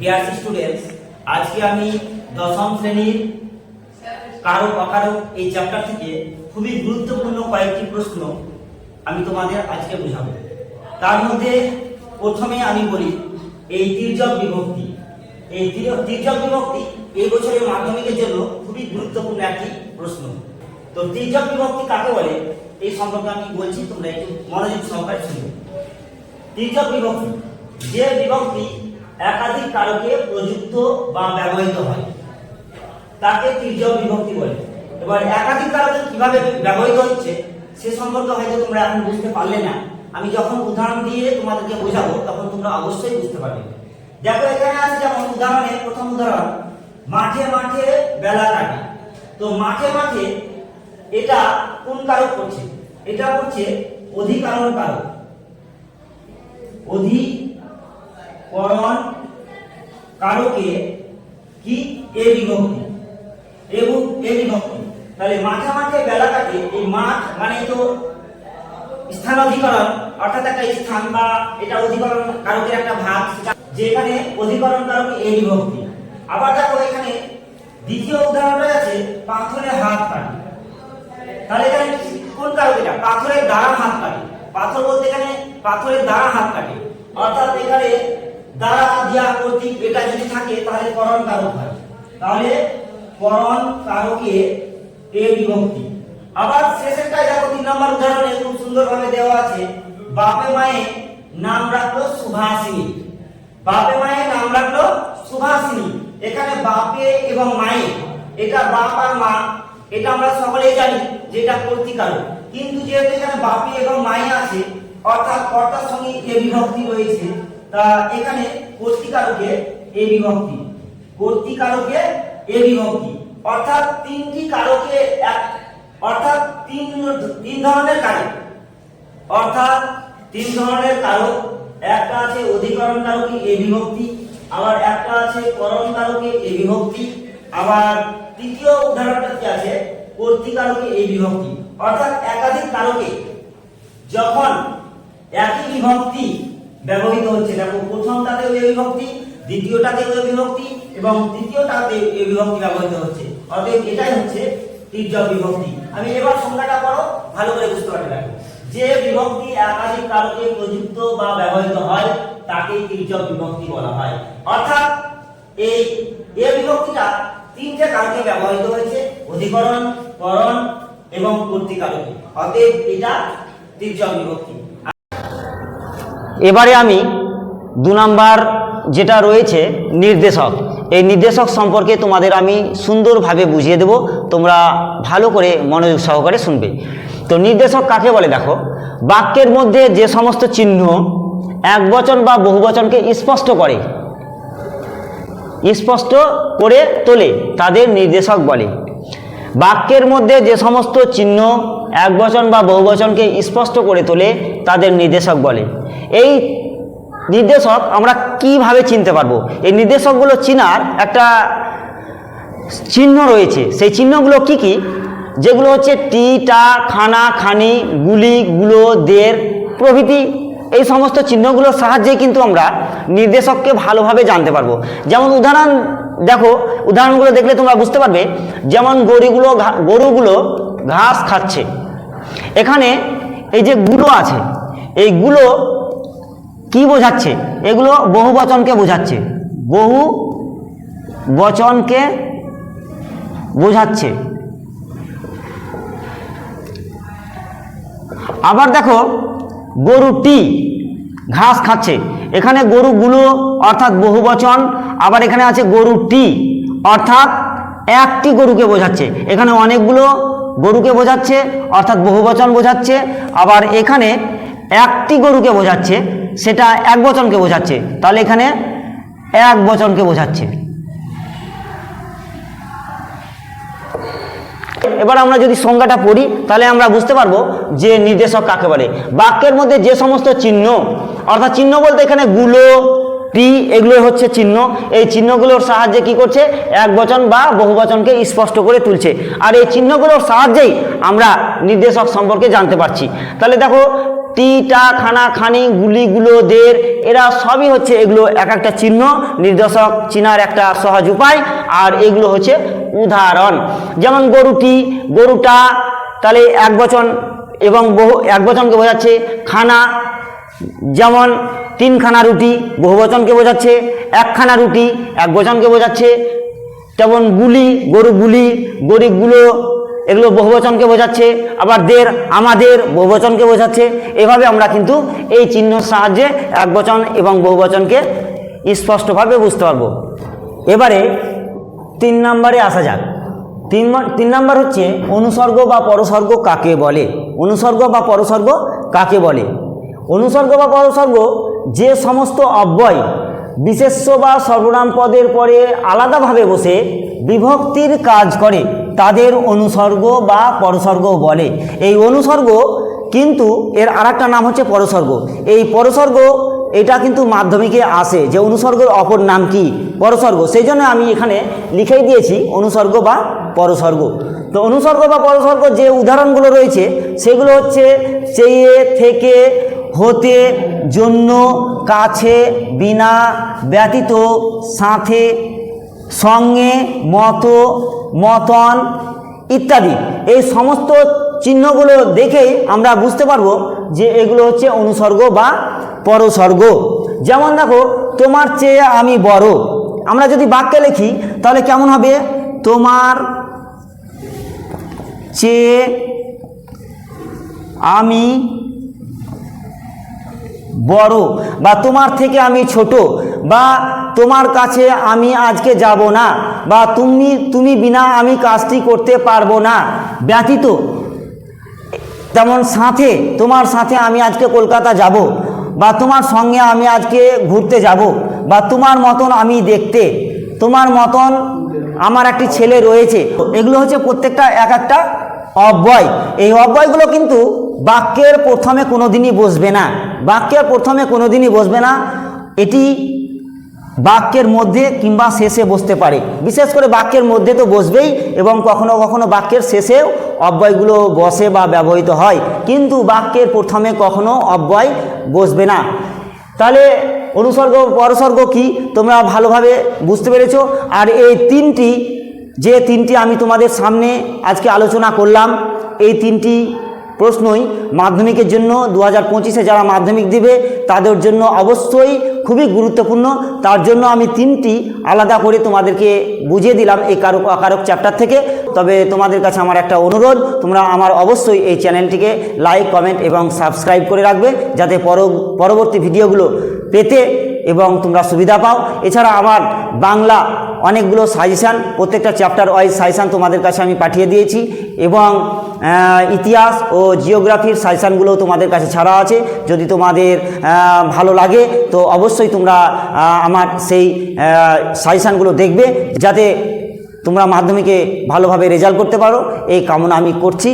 Dear students আজকে আমি দশম শ্রেণির কারক অকারক এই চ্যাপ্টার থেকে খুবই গুরুত্বপূর্ণ কয়েকটি প্রশ্ন আমি তোমাদের আজকে বোঝাবো। তার মধ্যে প্রথমে আমি বলি, এই তির্যক বিভক্তি। এই তির- তির্যক বিভক্তি এই বছরের মাধ্যমিকের জন্য খুবই গুরুত্বপূর্ণ একটি প্রশ্ন। তো তির্যক বিভক্তি কাকে বলে? এই সম্পর্কে আমি বলছি, তোমরা একটু মনোযোগ সহকারে শুনবে। তির্যক বিভক্তি, যে বিভক্তি একাধিক কারকে প্রযুক্ত বা ব্যবহৃত হয়। তাকে তির্যক বিভক্তি বলে। এবার একাধিক কারকে কীভাবে ব্যবহৃত হচ্ছে, সে সম্পর্কে হয়তো তোমরা এখন বুঝতে পারলে না। আমি যখন উদাহরণ দিয়ে তোমাদেরকে বোঝাবো, তখন তোমরা অবশ্যই বুঝতে পারবে। দেখো, এখানে আছে যেমন উদাহরণে প্রথম উদাহরণ, মাঠে মাঠে বেলা কাটে। তো মাঠে মাঠে এটা কোন কারক করছে? এটা করছে অধিকারণ কারক। অধিকরণ কারকে কি? এ বিভক্তি। এবং এ বিভক্তি। তাহলে মাঠে মাঠে বেলা কাটে এই মাঠ মানে তো স্থান অধিকরণ অর্থাৎ একটা স্থান বা এটা অধিকরণ কারকের একটা ভাগ যেখানে অধিকরণ কারক এ বিভক্তি। আবার দেখো এখানে দ্বিতীয় উদাহরণটা আছে পাথরে হাত কাটে তাহলে এখানে কোন কারক এটা? পাথরের দ্বারা হাত কাটে পাথর বলতে এখানে পাথরের দ্বারা হাত কাটে অর্থাৎ এখানে দ্বারা দিয়া কর্তৃক এটা যদি থাকে, তাহলে করণ কারক হয়। তাহলে করণ কারকে এ বিভক্তি। আবার শেষেরটাই দেখো, তিন নম্বর উদাহরণে খুব সুন্দরভাবে দেওয়া আছে, বাপে মায়ে নাম রাখল সুভাষিনী বাপে মায়ে নাম রাখল সুভাষিনী এখানে বাপে এবং মায়ে, এটা বাপ আর মা, এটা আমরা সকলেই জানি যে এটা কর্তৃকারক কিন্তু যেহেতু এখানে বাপি এবং মায়ে আছে, অর্থাৎ কর্তার সঙ্গে এ বিভক্তি রয়েছে তা এখানে কর্তৃকারকে এ বিভক্তি কর্তৃকারকে এ বিভক্তি। অর্থাৎ তিনটি কারকে এক, অর্থাৎ তিন তিন ধরনের কারক অর্থাৎ তিন ধরনের কারক একটা আছে অধিকরণ কারকে এ বিভক্তি, আবার একটা আছে করণ কারকে এ বিভক্তি, আবার তৃতীয় উদাহরণটা কি আছে? কর্তৃকারকে এ বিভক্তি। অর্থাৎ একাধিক কারকে যখন একই বিভক্তি ব্যবহৃত হচ্ছে। দেখো প্রথমটাতেও এ বিভক্তি দ্বিতীয়টাতেও এ বিভক্তি, এবং তৃতীয়টাতে এ বিভক্তি ব্যবহৃত হচ্ছে। অতএব এটাই হচ্ছে তির্যক বিভক্তি। আমি এবার সংজ্ঞাটা করো ভালো করে বুঝতে পারবে দেখো। যে বিভক্তি একাধিক কারকে প্রযুক্ত বা ব্যবহৃত হয় তাকে তির্যক বিভক্তি বলা হয়। অর্থাৎ এই এ বিভক্তিটা তিনটে কারকে ব্যবহৃত হয়েছে, অধিকরণ করণ এবং কর্তৃকারকে। অতএব এটা তির্যক বিভক্তি। এবারে আমি দু নাম্বার যেটা রয়েছে নির্দেশক। এই নির্দেশক সম্পর্কে তোমাদের আমি সুন্দরভাবে বুঝিয়ে দেব। তোমরা ভালো করে মনোযোগ সহকারে শুনবে। তো নির্দেশক কাকে বলে দেখো? বাক্যের মধ্যে যে সমস্ত চিহ্ন এক বচন বা বহু বচনকে স্পষ্ট করে স্পষ্ট করে তোলে, তাদের নির্দেশক বলে। বাক্যের মধ্যে যে সমস্ত চিহ্ন এক বচন বা বহু বচনকে স্পষ্ট করে তোলে তাদের নির্দেশক বলে। এই নির্দেশক আমরা কীভাবে চিনতে পারব? এই নির্দেশকগুলো চিনার একটা চিহ্ন রয়েছে। সেই চিহ্নগুলো কি কি? যেগুলো হচ্ছে টি, টা, খানা, খানি, গুলি, গুলো দের প্রভৃতি। এই সমস্ত চিহ্নগুলোর সাহায্যে কিন্তু আমরা নির্দেশককে ভালোভাবে জানতে পারব। যেমন উদাহরণ, দেখো, উদাহরণগুলো দেখলে তোমরা বুঝতে পারবে, যেমন গরুগুলো গরুগুলো ঘাস খাচ্ছে। এখানে এই যে গুলো আছে, এই গুলো কি বোঝাচ্ছে? এগুলো বহু বচনকে বোঝাচ্ছে। বহু বচনকে বোঝাচ্ছে। আবার দেখো গরুটি ঘাস খাচ্ছে। এখানে গরুগুলো অর্থাৎ বহু বচন, আবার এখানে আছে গরুটি অর্থাৎ একটি গরুকে বোঝাচ্ছে। এখানে অনেকগুলো গরুকে বোঝাচ্ছে, অর্থাৎ বহু বচন বোঝাচ্ছে, আবার এখানে একটি গরুকে বোঝাচ্ছে, সেটা এক বচনকে বোঝাচ্ছে, তাহলে এখানে এক বচনকে বোঝাচ্ছে। এবার আমরা যদি সংজ্ঞাটা পড়ি, তাহলে আমরা বুঝতে পারব যে নির্দেশক কাকে বলে। বাক্যের মধ্যে যে সমস্ত চিহ্ন, অর্থাৎ চিহ্ন বলতে এখানে গুলো টি এগুলো হচ্ছে চিহ্ন। এই চিহ্নগুলোর সাহায্যে কি করছে? এক বচন বা বহু বচনকে স্পষ্ট করে তুলছে। আর এই চিহ্নগুলোর সাহায্যেই আমরা নির্দেশক সম্পর্কে জানতে পারছি। তাহলে দেখো টিটা খানা, খানি গুলিগুলো দের এরা সবই হচ্ছে এগুলো এক একটা চিহ্ন। নির্দেশক, চিনার একটা সহজ উপায়। আর এগুলো হচ্ছে উদাহরণ। যেমন গরুটি গরুটা তাহলে এক বচন এবং বহু, এক বচনকে বোঝাচ্ছে খানা। যেমন তিনখানা রুটি বহুবচনকে বোঝাচ্ছে, একখানা রুটি, এক বচনকে বোঝাচ্ছে। যেমন গুলি গরু গুলি গরিবগুলো এগুলো বহুবচনকে বোঝাচ্ছে, আবার দের, আমাদের বহুবচনকে বোঝাচ্ছে। এভাবে আমরা কিন্তু এই চিহ্নর সাহায্যে এক বচন এবং বহুবচনকে স্পষ্টভাবে বুঝতে পারব। এবারে তিন নম্বরে আসা যাক। তিন তিন নম্বর হচ্ছে, অনুসর্গ বা পরসর্গ কাকে বলে? অনুসর্গ বা পরসর্গ কাকে বলে? অনুসর্গ বা পরসর্গ যে সমস্ত অব্যয়, বিশেষ্য বা সর্বনাম পদের পরে আলাদাভাবে বসে বিভক্তির কাজ করে, তাদের অনুসর্গ বা পরসর্গ বলে। এই অনুসর্গ কিন্তু এর আরেকটা নাম হচ্ছে পরসর্গ। এই পরসর্গ, এটা কিন্তু মাধ্যমিকে আসে যে অনুসর্গের অপর নাম কি? পরসর্গ। সেই জন্য আমি এখানে লিখেই দিয়েছি অনুসর্গ বা পরসর্গ। তো অনুসর্গ বা পরসর্গ যে উদাহরণগুলো রয়েছে, সেগুলো হচ্ছে চেয়ে, থেকে হতে জন্য কাছে বিনা ব্যতীত সাথে সঙ্গে মতো, মতন ইত্যাদি। এই সমস্ত চিহ্নগুলো দেখেই আমরা বুঝতে পারব যে এগুলো হচ্ছে অনুসর্গ বা পরসর্গ। যেমন দেখো, তোমার চেয়ে আমি বড়। আমরা যদি বাক্যে লিখি, তাহলে কেমন হবে? তোমার চেয়ে আমি বড়, বা তোমার থেকে আমি ছোট, বা তোমার কাছে আমি আজকে যাব না, বা তুমি তুমি বিনা আমি কাজটি করতে পারব না। ব্যতীত, তেমন সাথে, তোমার সাথে আমি আজকে কলকাতা যাব, বা তোমার সঙ্গে আমি আজকে ঘুরতে যাব, বা তোমার মতন আমি দেখতে, তোমার মতন আমার একটি ছেলে রয়েছে। এগুলো হচ্ছে প্রত্যেকটা এক একটা অব্যয়। এই অব্যয়গুলো কিন্তু বাক্যের প্রথমে কোনোদিনই বসবে না। বাক্যের প্রথমে কোনোদিনই বসবে না। এটি বাক্যের মধ্যে কিংবা শেষে বসতে পারে। বিশেষ করে বাক্যের মধ্যে তো বসবেই এবং কখনো কখনো বাক্যের শেষেও অব্যয়গুলো বসে বা ব্যবহৃত হয়। কিন্তু বাক্যের প্রথমে কখনো অব্যয় বসবে না। তাহলে অনুসর্গ, পরসর্গ কি? তোমরা ভালোভাবে বুঝতে পেরেছ। আর এই তিনটি, যে তিনটি আমি তোমাদের সামনে আজকে আলোচনা করলাম, এই তিনটি প্রশ্নই মাধ্যমিকের জন্য দু হাজার পঁচিশে যারা মাধ্যমিক দিবে, তাদের জন্য অবশ্যই খুবই গুরুত্বপূর্ণ। তার জন্য আমি তিনটি আলাদা করে তোমাদেরকে বুঝিয়ে দিলাম এই কারক অকারক চ্যাপ্টার থেকে। তবে তোমাদের কাছে আমার একটা অনুরোধ, তোমরা আমার অবশ্যই এই চ্যানেলটিকে লাইক কমেন্ট এবং সাবস্ক্রাইব করে রাখবে, যাতে পর- পরবর্তী ভিডিওগুলো পেতে এবং তোমরা সুবিধা পাও। এছাড়া আমার বাংলা অনেকগুলো সাজেশান প্রত্যেকটা চ্যাপ্টার ওয়াইজ সাজেশান তোমাদের কাছে আমি পাঠিয়ে দিয়েছি এবং ইতিহাস ও জিওগ্রাফির সাজেশানগুলো তোমাদের কাছে ছাড়া আছে। যদি তোমাদের ভালো লাগে, তো অবশ্যই তোমরা আমার সেই সাজেশানগুলো দেখবে যাতে তোমরা মাধ্যমিকে ভালোভাবে রেজাল্ট করতে পারো। এই কামনা আমি করছি।